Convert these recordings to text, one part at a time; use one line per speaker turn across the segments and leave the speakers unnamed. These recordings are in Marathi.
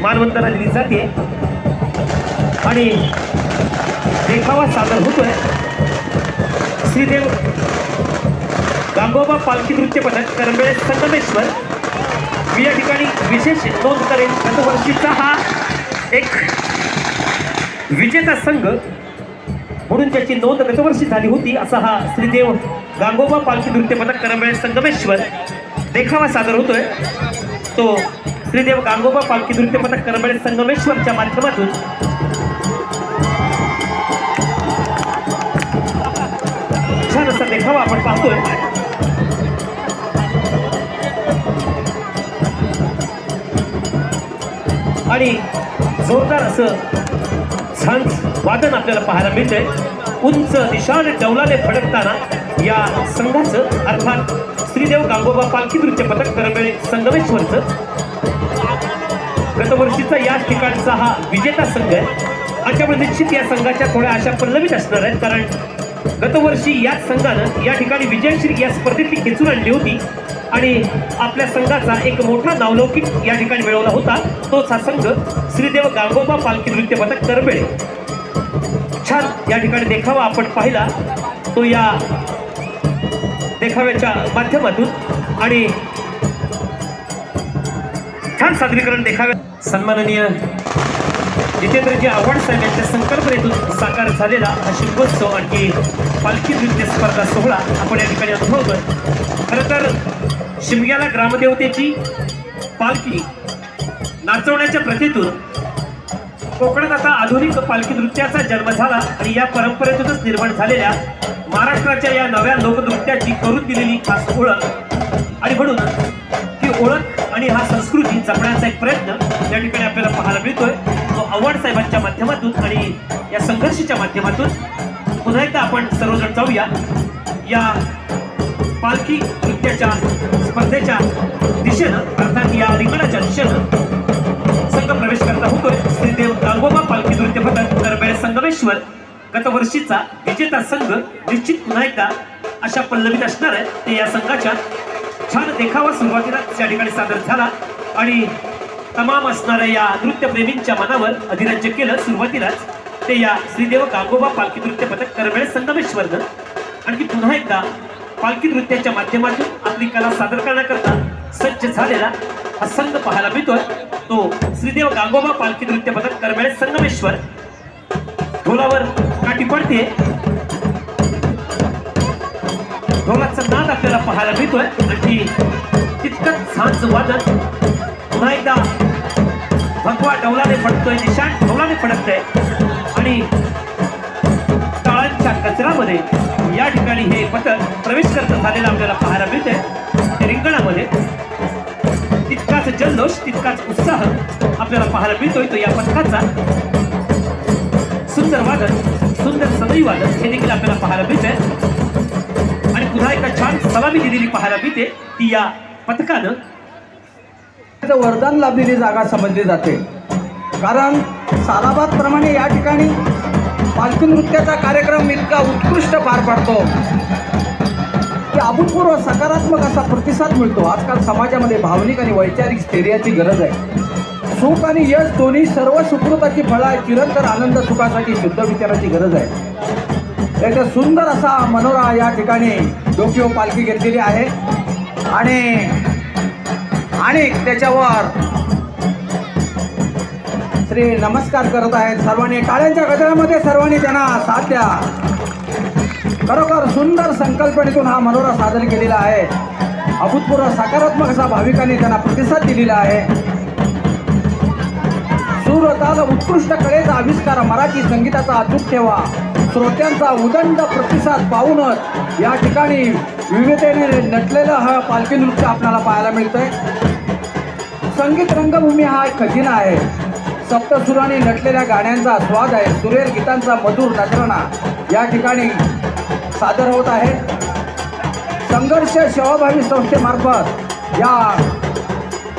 मानवंदना दिली जाते. आणि देखावा सादर होतोय. श्रीदेव गांगोबा पालखी नृत्य पथक करंबेळे संगमेश्वर. मी या ठिकाणी विशेष नोंद करेन. गतवर्षीचा हा एक विजेता संघ म्हणून त्याची नोंद गतवर्षी झाली होती. असा हा श्रीदेव गांगोबा पालखी नृत्य पथक करंबेळे संगमेश्वर देखावा सादर होतोय. तो श्रीदेव गांगोबा पालखी नृत्य पथक करंबेळे संगमेश्वरच्या माध्यमातून. छान असा देखावा आपण पाहतोय. आणि जोरदार असं छान वादन आपल्याला पाहायला मिळतंय. उंच दिशाने डौलाने फडकताना या संघाचं अर्थात श्रीदेव गांगोबा पालखी नृत्य पथक करंबेळे संगमेश्वरचं गतवर्षीचा याच ठिकाणचा हा विजेता संघ आहे. आणि त्यामुळे निश्चित या संघाच्या थोड्या आशा पल्लवीत असणार आहेत. कारण गतवर्षी याच संघानं या ठिकाणी विजयश्री या स्पर्धेतली खेचून आणली होती. आणि आपल्या संघाचा एक मोठा नावलौकिक या ठिकाणी मिळवला होता. तोच हा संघ श्रीदेव गांगोबा पालखी नृत्य पथक करबेळे छान या ठिकाणी देखावा आपण पाहिला. तो या देखाव्याच्या माध्यमातून. आणि छान सादरीकरण देखाव्या सन्माननीय जितेंद्रजी आव्हाड साहेब यांच्या संकल्पनेतून साकार झालेला हा शिल्पोत्सव आणखी पालखी नृत्य स्पर्धा सोहळा आपण या ठिकाणी अनुभवतो खरं तर शिमग्याला ग्रामदेवतेची पालखी नाचवण्याच्या प्रथेतून कोकणात आता आधुनिक पालखी नृत्याचा जन्म झाला आणि या परंपरेतूनच निर्माण झालेल्या महाराष्ट्राच्या या नव्या लोकनृत्याची करून दिलेली खास ओळख. आणि म्हणून ही ओळख आणि हा संस्कृती जपण्याचा एक प्रयत्न या ठिकाणी आपल्याला पाहायला मिळतोय. तो आव्हाड साहेबांच्या माध्यमातून आणि या संघर्षाच्या माध्यमातून पुन्हा एकदा आपण सर्वजण जाऊया. या पालखी नृत्याच्या स्पर्धेच्या दिशेनं अर्थात या रिंगणाच्या दिशेनं संघ प्रवेश करता होतोय. श्रीदेव गांगोबा पालखी नृत्य पथक करबेळे संगमेश्वर गतवर्षीचा विजेता संघ निश्चित पुन्हा एकदा अशा पल्लवीत असणार आहे. ते या संघाच्या छान देखावा सुरुवातीला त्या ठिकाणी सादर झाला. आणि तमाम असणाऱ्या या नृत्यप्रेमींच्या मनावर अधिराज्य केलं सुरुवातीलाच. ते या श्रीदेव गांगोबा पालखी नृत्य पथक करबेळे संगमेश्वरनं आणखी पुन्हा एकदा पालखी नृत्याच्या माध्यमातून आपली कला सादर करण्याकरता सज्ज झालेला हा संघ पाहायला मिळतोय. तो श्रीदेव गांगोबा पालखी नृत्य पथक करमेळ संगमेश्वर. ढोलावर काठी पडते ढोलाचा नाद आपल्याला पाहायला मिळतोय. आणि तितकंच छानच वादन पुन्हा एकदा भगवा डौलाने फडतोय निशाण डौलाने फडकतोय. आणि टाळांच्या कचरामध्ये या ठिकाणी हे पथक प्रवेश करत झालेलं आपल्याला पाहायला मिळतंय. रिंगणामध्ये तितकाच जल्लोष तितकाच उत्साह आपल्याला पाहायला मिळतोय. तो या पथकाचा सुंदर वादन सुंदर सदैव वादन हे देखील आपल्याला पाहायला मिळतंय. पुन्हा एका छान सलामी दिलेली पाहायला मिळते. ती या पथकानं
वरदान लाभलेली जागा समजली जाते. कारण सालाबाद प्रमाणे या ठिकाणी पालखी नृत्याचा कार्यक्रम इतका उत्कृष्ट पार पाडतो. की अभूतपूर्व सकारात्मक असा प्रतिसाद मिळतो. आजकाल समाजामध्ये भावनिक आणि वैचारिक स्थैर्याची गरज आहे. सुख आणि यश दोन्ही सर्व सुकृताची फळा आहे चिरंतर आनंद सुखासाठी शुद्ध विचाराची गरज आहे. त्याचा सुंदर असा मनोरा या ठिकाणी डोकिओ पालखी घेतलेली आहे. आणि आणि त्याच्यावर श्री नमस्कार करत आहेत सर्वांनी. टाळ्यांच्या गजरामध्ये सर्वांनी त्यांना साथ द्या. खरोखर सुंदर संकल्पनेतून हा मनोरा सादर केलेला आहे. अभूतपूर्व सकारात्मक असा भाविकांनी त्यांना प्रतिसाद दिलेला आहे. सूर ताल उत्कृष्ट कलेचा आविष्कार मराठी संगीताचा अचूक ठेवा. श्रोत्यांचा उदंड प्रतिसाद पाहूनच या ठिकाणी विविधतेने नटलेलं हा पालखी नृत्य आपल्याला पाहायला मिळतंय. संगीत रंगभूमी हा एक खजिना आहे. सप्तसुराने नटलेल्या गाण्यांचा स्वाद आहे. सुरेल गीतांचा मधुर नटरणा या ठिकाणी सादर होत आहे. संघर्ष सेवाभावी संस्थेमार्फत या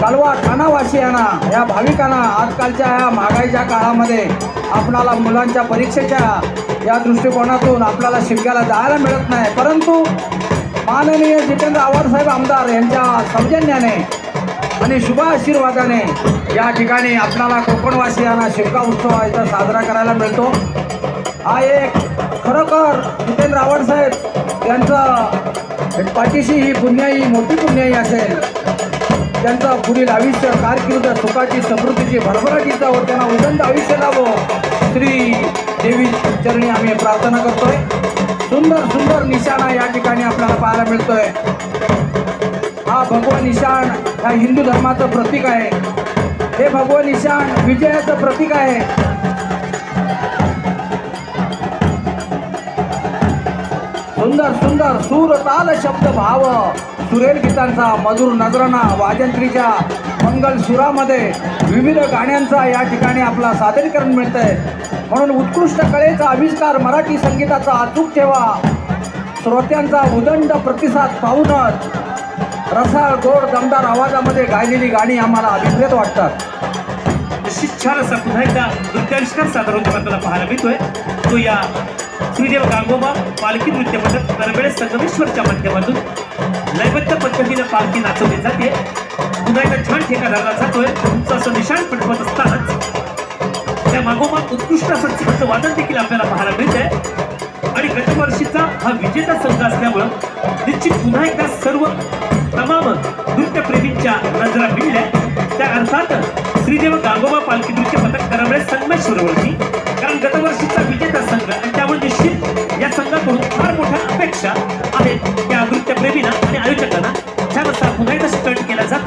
कालवा ठाणावासियांना या भाविकांना आजकालच्या या महागाईच्या काळामध्ये आपणाला मुलांच्या परीक्षेच्या या दृष्टिकोनातून आपल्याला शिमग्याला जायला मिळत नाही. परंतु माननीय जितेंद्र आव्हाडसाहेब आमदार यांच्या सौजन्याने आणि शुभ आशीर्वादाने या ठिकाणी आपल्याला कोकणवासियांना शिमगा उत्सव याचा इथं साजरा करायला मिळतो. हा एक खरोखर जितेंद्र आव्हाडसाहेब साहेब यांचं पाठीशी ही पुण्याई मोठी पुण्याई असेल. त्यांचं पुढील आयुष्य कारकीर्द सुखाची समृद्धीची भरभराटी जावं त्यांना उदंड आयुष्य लावं श्री देवी चरणी आम्ही प्रार्थना करतोय. सुंदर सुंदर निशाणा या ठिकाणी आपल्याला पाहायला मिळतोय. हा भगवान निशाण हा हिंदू धर्माचं प्रतीक आहे. हे भगवान निशाण विजयाचं प्रतीक आहे. सुंदर सुंदर सूर ताल शब्द भाव. सुरेल गीतांचा मधुर नजराना वाजंत्रीच्या मंगल सुरामध्ये विविध गाण्यांचा या ठिकाणी आपला सादरीकरण मिळतंय. म्हणून उत्कृष्ट कलेचा आविष्कार मराठी संगीताचा अचूक ठेवा. श्रोत्यांचा उदंड प्रतिसाद पाहूनच रसाळ गोड दमदार आवाजामध्ये गायलेली गाणी आम्हाला अभिप्रेत वाटतात.
निश्चित छान असा पुन्हा एकदा नृत्याविष्कार सादर आपल्याला पाहायला मिळतोय. तो या श्रीदेव गांगोबा पालखी नृत्य पथक करबेळे संगमेश्वरच्या माध्यमातून नैवेद्य पद्धतीनं पालखी नाचवली जाते. पुन्हा एकदा छान ठेका धरला जातोय तुमचं असं निशाण पटवत असतानाच त्या मागोमाग उत्कृष्ट असं छानचं वादन देखील आपल्याला पाहायला मिळतंय. आणि गतवर्षीचा हा विजेता संघ असल्यामुळं निश्चित पुन्हा एकदा सर्व तमाम नृत्यप्रेमींच्या नजरा भिडल्या त्या अर्थात श्रीदेव गांगोबा पालखी नृत्य पथक करवळे संगमेश्वरवरती. कारण गतवर्षीचा विजेता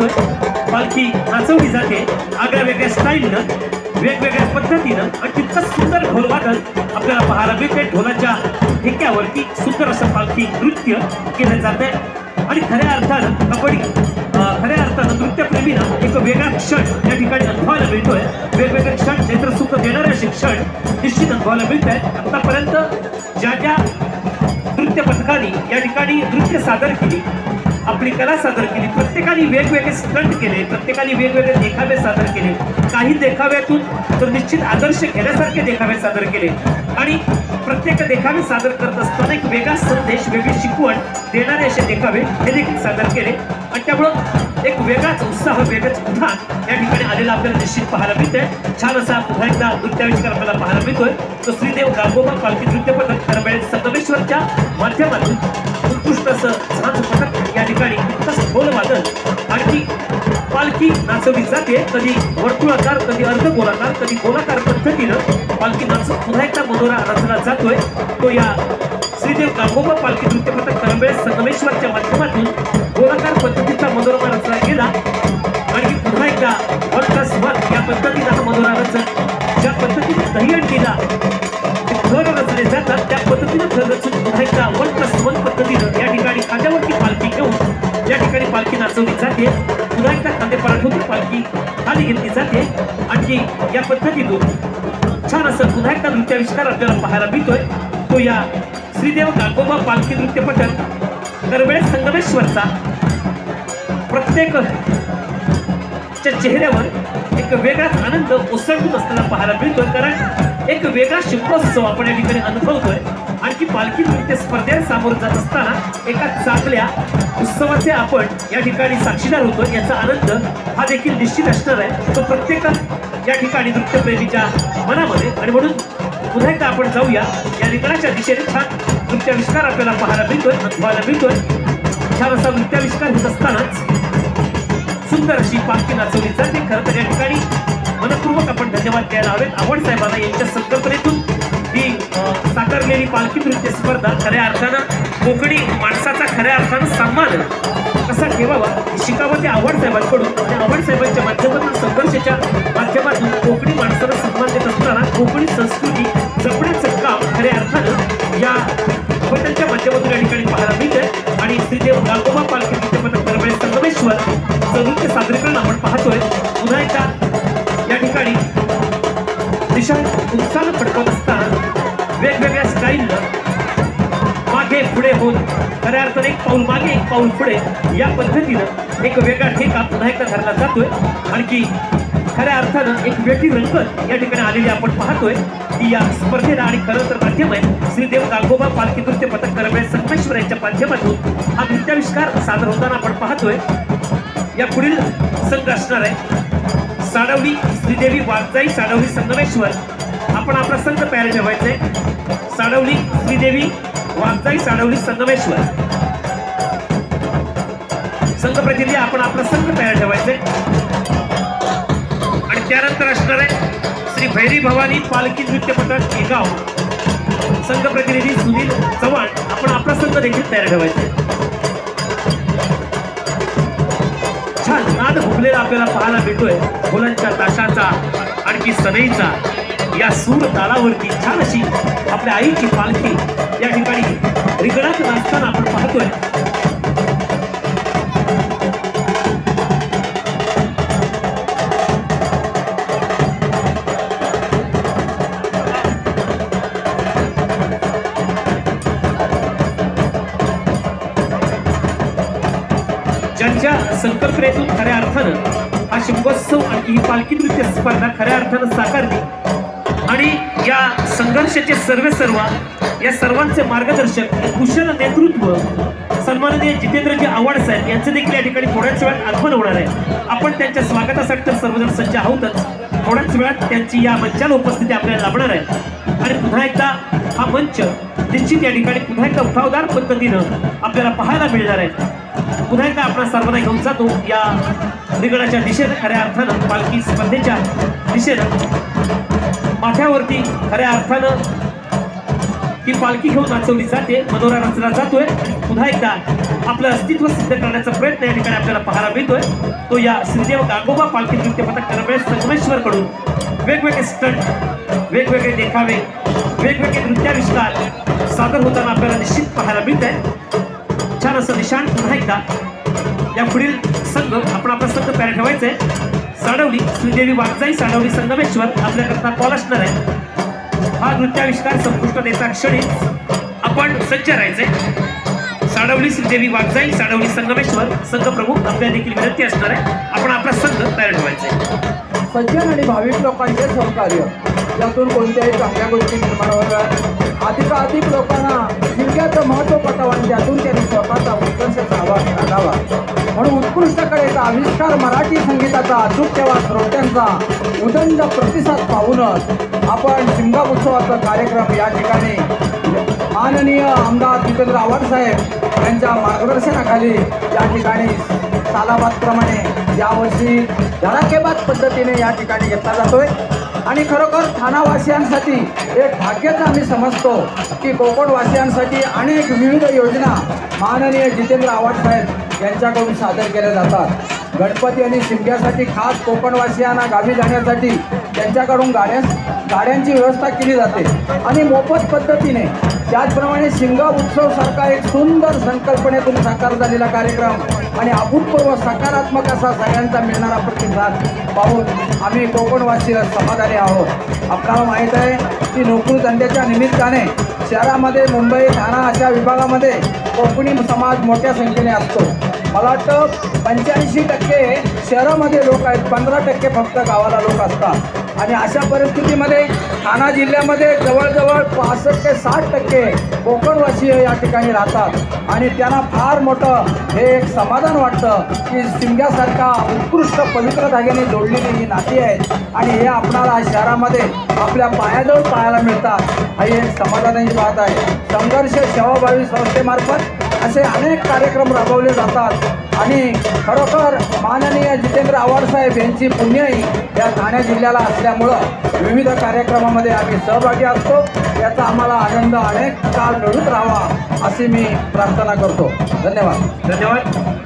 स्टंट पालखी नाचवली जाते. आगळ्या वेगळ्या स्टाईलनं वेगवेगळ्या पद्धतीनं आणि तितकंच सुंदर ढोलवादन आपल्याला पाहायला मिळते ढोलाच्या ठेक्यावरती सुंदर असं पालखी नृत्य केलं जात आणि खऱ्या अर्थानं कबड्डी खऱ्या अर्थानं नृत्यप्रेमीनं एक वेगळा क्षण या ठिकाणी अनुभवायला मिळतोय. वेगवेगळे क्षण नेत्रसुख देणारे असे क्षण निश्चित अनुभवायला मिळत आहेत आतापर्यंत ज्या ज्या नृत्य पथकाने या ठिकाणी नृत्य सादर केली आपली कला सादर केली प्रत्येकाने वेगवेगळे स्टंट केले प्रत्येकाने वेगवेगळे देखावे सादर केले. काही देखाव्यातून तर निश्चित आदर्श घेण्यासारखे देखावे सादर केले. आणि प्रत्येक देखावे सादर करत असताना एक वेगळा संदेश वेगळी शिकवण देणारे असे देखावे हे देखील सादर केले. आणि त्यामुळं एक वेगळाच उत्साह वेगळंच उधान या ठिकाणी आलेला आपल्याला निश्चित पाहायला मिळतंय. छान असा पुन्हा एकदा नृत्याविष्कार आपल्याला पाहायला मिळतोय. तो श्रीदेव गांगोबा पालखी नृत्य पथक करबेळ संगमेश्वरच्या माध्यमातून. उत्कृष्ट असं पालखी नाचवली जाते कधी वर्तुळाकार कधी अर्धगोलाकार कधी गोलाकार पद्धतीनं पालखी नाचून पुन्हा एकदा मनोरा रचला जातोय. तो या श्रीदेव गांगोबा पालखी नृत्य पथक करंबेळ संगमेश्वरच्या माध्यमातून गोलाकार पद्धतीचा मनोरमा रचला गेला आणि पुन्हा एकदा वन प्लस या पद्धतीनं हा मनोरा रचन ज्या पद्धतीने दहीहंडीला थर रचले जातात त्या पद्धतीनं थर रचून पुन्हा एकदा वन प्लस वन पद्धतीनं या ठिकाणी खात्यावरती पालखी नाचवली जाते. पुन्हा एकदा खांदे पालखी पालखी खाली घेतली जाते. आणखी या पद्धतीतून छान असं पुन्हा एकदा नृत्याविष्कार आपल्याला पाहायला मिळतोय. तो या श्रीदेव गागोबा पालखी नृत्य पथक संगमेश्वरचा प्रत्येक च्या चेहऱ्यावर एक वेगळाच आनंद ओसळून असताना पाहायला मिळतोय. कारण एक वेगळा शिल्पोत्सव आपण या ठिकाणी अनुभवतोय. आणखी पालखी नृत्य स्पर्धेत सामोरं जात असताना एका चांगल्या उत्सवाचे आपण या ठिकाणी साक्षीदार होतो. याचा आनंद हा देखील निश्चित असणार आहे. तो प्रत्येक या ठिकाणी नृत्यप्रेमीच्या मनामध्ये आणि म्हणून पुन्हा एकदा आपण जाऊया. या रिंगणाच्या दिशेने छान नृत्याविष्कार आपल्याला पाहायला मिळतोय अनुभवायला मिळतोय. छान असा नृत्याविष्कार होत असतानाच सुंदर अशी पालखी नाचवली जाते. खरं तर या ठिकाणी मनपूर्वक आपण धन्यवाद द्यायला हवेत. आवड साहेबांना यांच्या संकल्पनेतून ही साकारलेली पालखी नृत्य स्पर्धा खऱ्या अर्थानं कोकणी माणसाचा खऱ्या अर्थानं सन्मान. कसा ठेवावा? शिकावं ते आव्हाड साहेबांकडून. आणि आव्हाड साहेबांच्या माध्यमातून संघर्षाच्या माध्यमातून कोकणी माणसाला सन्मान देत असताना कोकणी संस्कृती जपण्याचं काम खऱ्या अर्थानं या पथकाच्या माध्यमातून या ठिकाणी पाहायला मिळतंय. आणि श्रीदेव गागोबा पालखी नृत्य पथक दरम्यान संगमेश्वर नृत्य सादरीकरण आपण पाहतोय. पुन्हा एकदा या ठिकाणी विशाल उत्साह फडकवत एक पाऊल मागे एक पाऊल पुढे या पद्धतीनं एक वेगळा ठेका पुन्हा एकदा धरला जातोय. आणखी खऱ्या अर्थानं एक वेगळी रंगत या ठिकाणी आलेली आपण पाहतोय. की या स्पर्धेला आणि खरं तर माध्यम आहे श्रीदेव गांगोबा पालखी नृत्य पथक दरम्यान संगमेश्वर यांच्या माध्यमातून हा नृत्याविष्कार सादर होताना आपण पाहतोय. या पुढील संघ असणार आहे. साडवली श्रीदेवी वागजाई साडवली संगमेश्वर. आपण आपला संघ तयार ठेवायचा आहे. साडवली श्रीदेवी वागजाई साडवली संगमेश्वर. संघ प्रतिनिधी आपण आपला संघ तयार ठेवायचे आणि त्यानंतर असणार आहे श्री भैरी भवानी पालखी नृत्य पथक एगाव संघ प्रतिनिधी सुनील चव्हाण आपण आपला संघ देखील तयार ठेवायचे छान नाद फुगलेला आपल्याला पाहायला मिळतोय. मुलांच्या ताशाचा आणखी सनईचा या सूर तालावरती छान अशी आपल्या आईची पालखी या ठिकाणी रिगडात नाचताना आपण पाहतोय. संकल्पनेतून खऱ्या अर्थानं हा शिमगोत्सव आणि ही पालखी नृत्य स्पर्धा खऱ्या अर्थानं साकारली. आणि या संघर्षाचे सर्वे सर्व या सर्वांचे मार्गदर्शक कुशल नेतृत्व सन्माननीय जितेंद्रजी आव्हाड साहेब यांचं देखील या ठिकाणी थोड्याच वेळात आगमन होणार आहे. आपण त्यांच्या स्वागतासाठी तर सर्वजण सज्ज आहोतच. थोड्याच वेळात त्यांची या मंचाला उपस्थिती आपल्याला लाभणार आहे. आणि पुन्हा एकदा हा मंच निश्चित या ठिकाणी पुन्हा एकदा उठावदार पद्धतीनं आपल्याला पाहायला मिळणार आहे. पुन्हा एकदा आपण सर्वांना घेऊन जातो. या निगडाच्या दिशेनं खऱ्या अर्थानं पालखी स्पर्धेच्या दिशेनं माथ्यावरती खऱ्या अर्थानं ही पालखी घेऊन नाचवली जाते. मनोरा रचला जातोय. पुन्हा एकदा आपलं अस्तित्व सिद्ध करण्याचा प्रयत्न या ठिकाणी आपल्याला पाहायला मिळतोय. तो या श्रीदेव गांगोबा पालखी नृत्य पथक करमेश संगमेश्वर कडून वेगवेगळे स्टंट वेगवेगळे देखावे वेगवेगळे नृत्याविष्कार सादर होताना आपल्याला निश्चित पाहायला मिळत आहे छान असं निशाण पुन्हा एकदा. या पुढील संघ आपण आपला संघ तयार ठेवायचा आहे साडवली श्रीदेवी वागजाई साडवली संगमेश्वर आपल्याकरता कॉल असणार आहे. हा नृत्याविष्कार संपुष्टतेचा क्षणी आपण सज्ज राहायचे साडवली श्रीदेवी वागजाई साडवली संगमेश्वर संघ प्रमुख आपल्या देखील विनंती असणार आहे. आपण आपला संघ तयार ठेवायचा आहे
सज्जन आणि भाविक लोकांचे सहकार्य. त्यातून कोणत्याही चांगल्या गोष्टी निर्माण होतात अधिकाधिक लोकांना जिल्ह्याचं महत्त्व पटावं आणि त्यातून त्यांनी स्वतःचा उत्कर्ष जावा साधावा म्हणून उत्कृष्ट कलेचा आविष्कार मराठी संगीताचा अचूक तेव्हा श्रोत्यांचा उदंड प्रतिसाद पाहूनच आपण शिमगा उत्सवाचा कार्यक्रम या ठिकाणी माननीय आमदार जितेंद्र आव्हाड साहेब यांच्या मार्गदर्शनाखाली या ठिकाणी सालाबादप्रमाणे यावर्षी धडाकेबाद पद्धतीने या ठिकाणी घेतला जातोय. आणि खरोखर ठाणावासियांसाठी एक भाग्यच आम्ही समजतो की कोकणवासियांसाठी अनेक विविध योजना माननीय जितेंद्र आव्हाड साहेब यांच्याकडून सादर केल्या जातात. गणपती आणि शिमग्यासाठी खास कोकणवासियांना गावी जाण्यासाठी त्यांच्याकडून गाड्या गाड्यांची व्यवस्था केली जाते. आणि मोफत पद्धतीने त्याचप्रमाणे शिमगा उत्सवसारखा एक सुंदर संकल्पनेतून साकार झालेला कार्यक्रम आणि अभूतपूर्व सकारात्मक असा सगळ्यांचा मिळणारा प्रतिसाद पाहून आम्ही कोकणवासी समाधानी आहोत. आपल्याला माहीत आहे की नोकरी धंद्याच्या निमित्ताने शहरामध्ये मुंबई ठाणा अशा विभागामध्ये कोकणी समाज मोठ्या संख्येने असतो. मला वाटतं पंच्याऐंशी टक्के शहरामध्ये लोक आहेत पंधरा टक्के फक्त गावाला लोक असतात. आणि अशा परिस्थितीमध्ये ठाणा जिल्ह्यामध्ये जवळजवळ पासष्ट ते साठ टक्के कोकणवासीय या ठिकाणी राहतात. आणि त्यांना फार मोठं हे एक समाधान वाटतं की शिमग्यासारखा उत्कृष्ट पवित्र धाग्याने जोडलेली ही नाती आहेत. आणि हे आपणाला शहरामध्ये आपल्या पायाजवळ पाहायला मिळतात. ही एक समाधानाची बात आहे. संघर्ष सेवाभावी संस्थेमार्फत असे अनेक कार्यक्रम राबवले जातात. आणि खरोखर माननीय जितेंद्र आव्हाडसाहेब यांची पुण्याई या ठाणे जिल्ह्याला असल्यामुळं विविध कार्यक्रमामध्ये आम्ही सहभागी असतो. याचा आम्हाला आनंद अनेक काळ मिळून राहावा अशी मी प्रार्थना करतो. धन्यवाद.
धन्यवाद.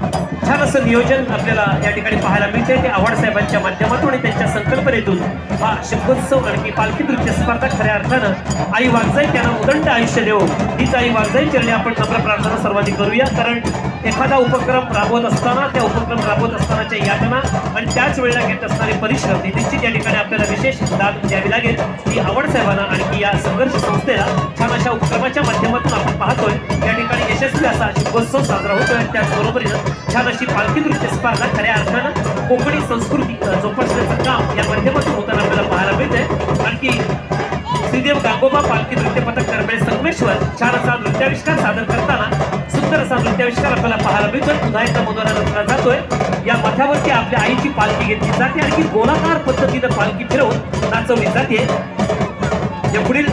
छान असं नियोजन आपल्याला या ठिकाणी पाहायला मिळते ते आव्हाड साहेबांच्या माध्यमातून आणि त्यांच्या संकल्पनेतून हा शब्दोत्सव आणि पालखी नृत्य स्पर्धा खऱ्या अर्थानं आई वागजाई त्यांना उदंड आयुष्य देऊ हीच आई वागजाई चरणी आपण नम्र प्रार्थना सर्वांनी करूया. कारण एखादा उपक्रम राबवत असताना त्या उपक्रम राबवत असतानाच्या यातना आणि त्याच वेळेला घेत असणारे परिश्रम ही निश्चित या ठिकाणी आपल्याला विशेष दाद द्यावी लागेल. की आवड साहेबांना आणखी या संघर्ष संस्थेला छान अशा उपक्रमाच्या माध्यमातून आपण पाहतोय. या ठिकाणी यशस्वी असा उत्सव साजरा होतोय. आणि त्याचबरोबरीनं छान अशी पालखी नृत्य स्पर्धा खऱ्या अर्थानं कोकणी संस्कृती जोपासण्याचं काम या माध्यमातून होताना आपल्याला पाहायला मिळतंय. आणखी श्रीदेव गांगोबा पालखी नृत्य पथक दरम्यान संगमेश्वर छान असा नृत्याविष्कार सादर करताना सुंदर असा नृत्याविष्कार आपल्याला पाहायला मिळतोय. पुन्हा एकदा मनोरा रचला जातोय. या मथ्यावरती आपल्या आईची पालखी घेतली जाते. आणखी गोलाकार पद्धतीनं पालखी फिरवून नाचवली जाते. या पुढील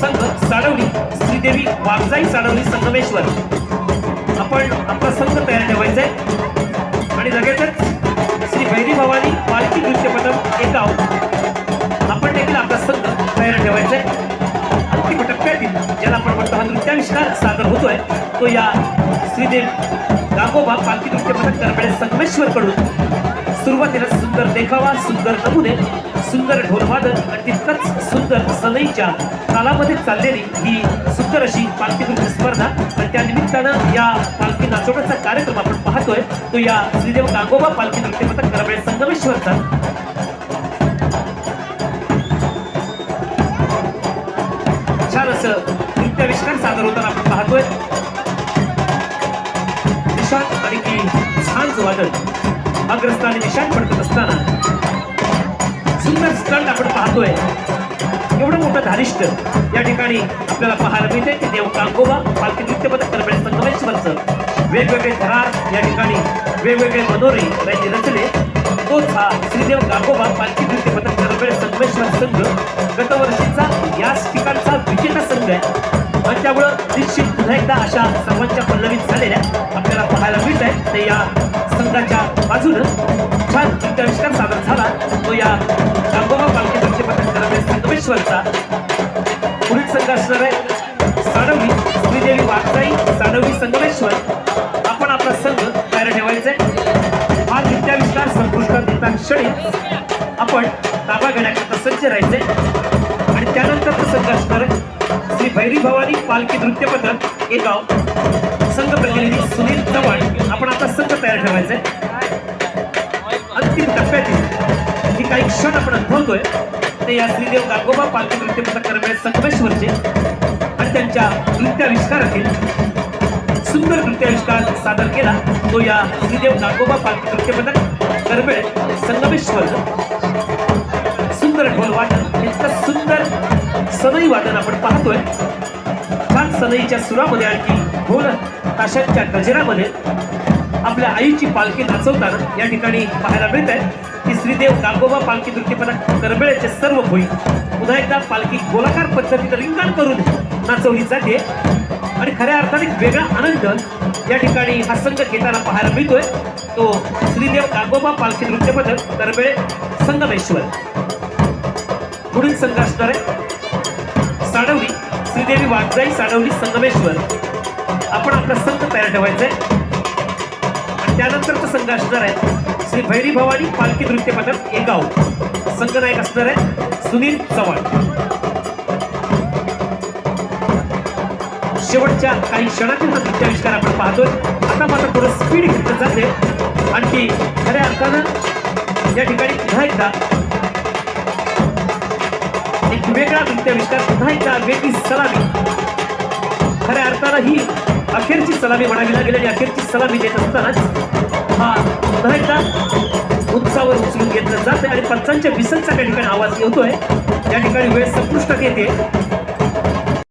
संघ साडवली श्रीदेवी वागजाई साडवली संगमेश्वर. आपण आपला संघ तयार ठेवायचा आहे. आणि लगेचच श्री भैरी भवानी पालखी नृत्यपटम एकाव आपण देखील आपला संघ तयार ठेवायचा आहे. अंतिम टप्प्यातील ज्याला आपण म्हणतो हा नृत्याविष्कार सादर होतोय तो या श्रीदेव गागोबा पालखी नृत्यपटक करपडे संगमेश्वरकडून सुरुवातीला सुंदर देखावा सुंदर नमुने सुंदर ढोलवादन आणि तितकंच सुंदर सनईच्या तालामध्ये चाललेली ही सुंदर अशी पालखी नृत्य स्पर्धा. आणि त्या निमित्तानं या पालखी नाचवण्याचा कार्यक्रम आपण पाहतोय. तो या श्रीदेव गांगोबा पालखी नृत्यपथक करपडे संगमेश्वरचा छान असं नृत्याविष्कार सादर होताना आपण पाहतोय. निशांत आणि की छान वादन अग्रस्थानी निशांत पडत असताना सुंदर स्टंट आपण पाहतोय. एवढं मोठं धारिष्ट या ठिकाणी आपल्याला पाहायला मिळते की देव कांगोबा पालखी नृत्यपथक करपडे संगमेश्वरचं. वेगवेगळे धार या ठिकाणी वेगवेगळे मनोरे त्यांनी रचले तोच हा श्रीदेव गागोबा पालखी नृत्यपथक करपडे संगमेश्वर संघ गतवर्षीचा याच ठिकाणचा विजेता संघ आहे. आणि त्यामुळं निश्चित पुन्हा एकदा अशा सर्वांच्या पल्लवीत झालेल्या आपल्याला पाहायला मिळत आहे तर या संघाच्या बाजूनं छान नृत्याविष्कार सादर झाला. तो या गांगोबा पालखी नृत्यपथक करपडे संगमेश्वरचा. पुढील संघ असणार आहे साडवी श्रीदेवी वागजाई साडवी संगमेश्वर. क्षणी आपण ताबा घेण्याकरता सज्ज राहायचे. आणि त्यानंतर सज्ज असणार श्री भैरी भवानी पालखी नृत्यपथक गाव संघ प्रतिनिधी सुनील चव्हाण आपण आता संघ तयार ठेवायचे आहे अंतिम टप्प्यातील जी काही क्षण आपण अनुभवतोय ते या श्रीदेव गागोबा पालखी नृत्यपथक करणारे संगमेश्वरचे आणि त्यांच्या नृत्याविष्कारातील सुंदर नृत्याविष्कार सादर केला तो या श्रीदेव गागोबा पालखी नृत्यपथक करमेळ संगमेश्वर सुंदर ढोल वादन इतकं सुंदर सनई वादन आपण पाहतोय. छान सनईच्या सुरामध्ये आणखी ढोल ताशांच्या गजरामध्ये आपल्या आईची पालखी नाचवताना या ठिकाणी पाहायला मिळत आहे की श्रीदेव गागोबा पालखी नृत्यपथक करबेळ्याचे सर्व भोई पुन्हा एकदा पालखी गोलाकार पद्धतीनं रिंगण करून नाचवली जाते. आणि खऱ्या अर्थाने वेगळा आनंद या ठिकाणी हा संघ घेताना पाहायला मिळतोय. तो श्रीदेव गागोबा पालखी नृत्यपथक करबेळे संगमेश्वर. पुढील संघ असणार आहे साडवली श्रीदेवी वागजाई साडवली संगमेश्वर. आपण आपला संघ तयार ठेवायचा आहे. आणि त्यानंतरचा संघ असणार आहे श्री भैरी भवानी पालखी नृत्य पथक एगाव संघनायक असणार आहे सुनील चव्हाण. शेवटच्या काही क्षणातील हा नृत्याविष्कार आपण पाहतोय. आता मात्र थोडं स्पीड घेतलं जाते. आणखी खऱ्या अर्थानं या ठिकाणी पुन्हा एकदा एक वेगळा नृत्याविष्कार पुन्हा एकदा वेगळी सलामी. खऱ्या अर्थानं ही अखेरची सलामी म्हणावी लागेल आणि अखेरची सलामी देत असतानाच हा पुन्हा एकदा उंचावर उचलून घेतलं जाते आणि पंचांच्या विसंचा त्या ठिकाणी आवाज येतोय. या ठिकाणी वेळ संपुष्टात येते.